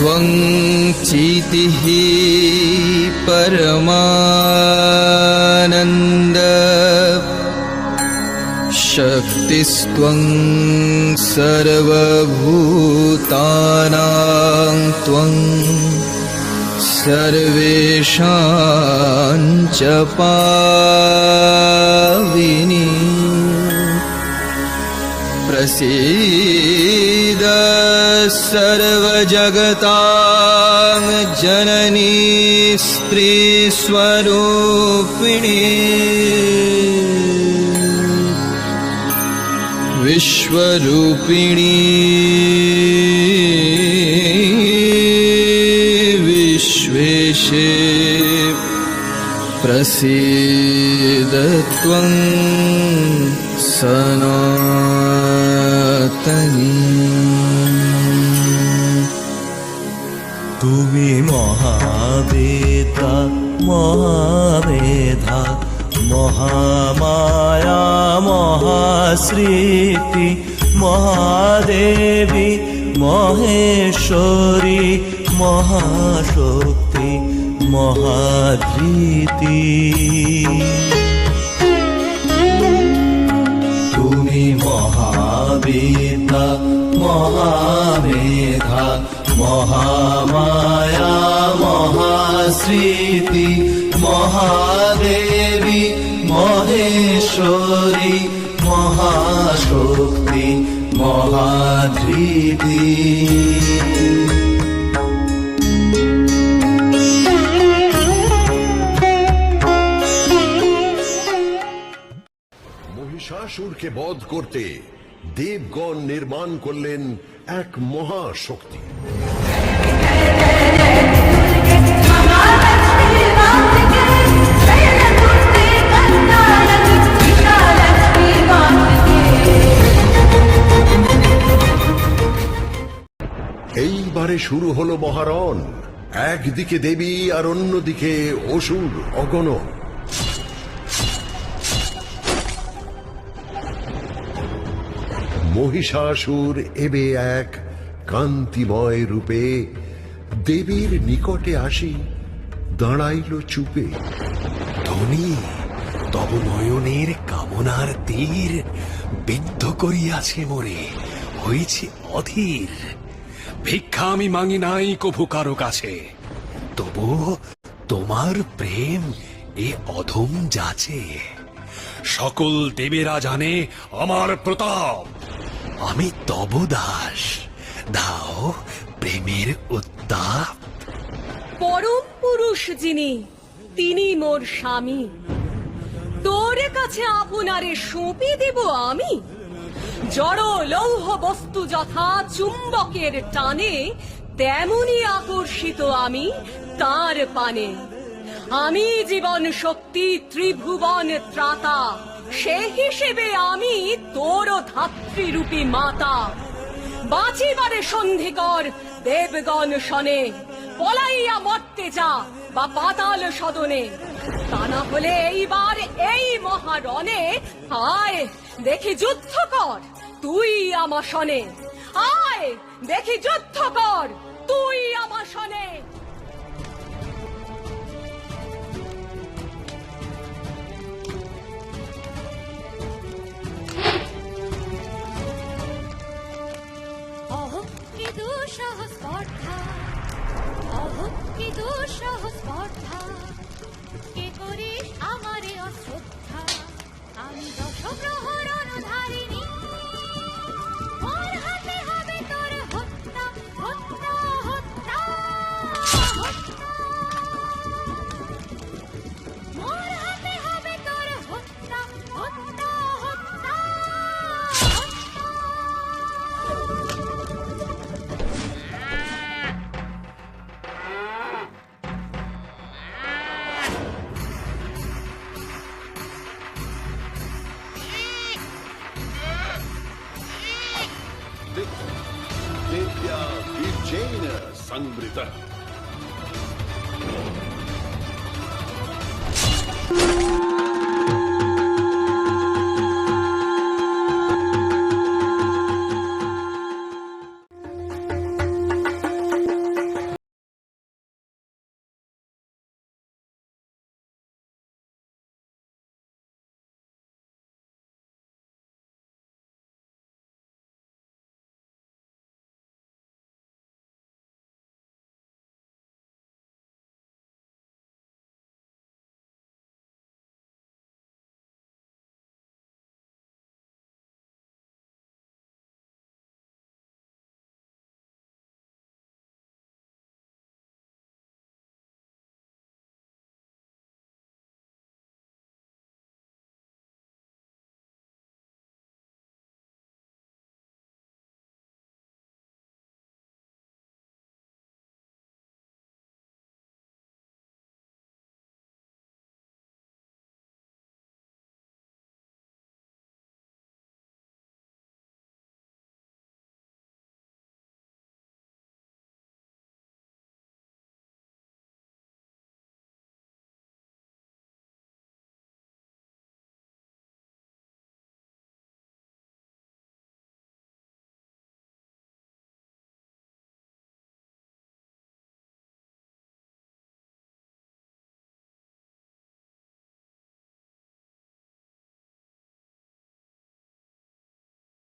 त्वं चितिः परमानन्द शक्तिस्त्वं सर्वभूतानां त्वं सर्वेषां च पाविनी प्रसीद सर्वजगतां जननी स्त्रीस्वरूपिणी विश्वरूपिणी। विश्वेशे प्रसीदत्वं सनातनी। तुमि महावेता महावेधा মহামায়া মহাস্মৃতি মহাদেবী মহেশ্বরী মহাশক্তি মহাধৃতি তুমি মহাবেতা মহামেধা মহামায়া মহাস্মৃতি মহাদেবী মহেশ্বরী মহাশক্তি মহাধৃতি। মহিষাসুরকে বধ করতে দেবগণ নির্মাণ করলেন এক মহাশক্তি। এইবারে শুরু হলো মহারণ। একদিকে দেবী আর অন্যদিকে অসুর অগণন। মহিষাসুর এবে এক কান্তিময় রূপে দেবীর নিকটে আসি, দাঁড়াইল চুপে। ধনী তব নয়নের কামনার তীর বিদ্ধ করিয়াছে মোরে হয়েছে অধীর। ভিক্ষা আমি মাঙি নাই কভু কারও কাছে। তবু তোমার প্রেম এ অধম যাচে। সকল দেবেরা জানে আমার প্রতাপ। আমি তব দাস দাও প্রেমের উত্তাপ। পরম পুরুষ যিনি, তিনি মোর স্বামী। তোর কাছে আপনারে সঁপি দেব আমি। জড় লৌহ বস্তু যথা চুম্বকের টানে, তেমনি আকর্ষিত আমি তার পানে। আমি জীবন শক্তি ত্রিভুবন ত্রাতা, সে হিসেবে আমি তোর ধাত্রীরূপী মাতা। বাঁচিবারে সন্ধি কর দেবগণ শনে, পলাইয়া মরতে যা বা পাতাল সদনে। তা না হলে এইবার এই মহারণে আয় দেখি যুদ্ধ কর, তুই আমার শনে আয়, দেখি যুদ্ধ কর, তুই আমার কি দুঃসহ স্পর্ধা। অহং, কি দুঃসহ স্পর্ধা। কে করিস ಸಂಭ್ರಿತ Thank you.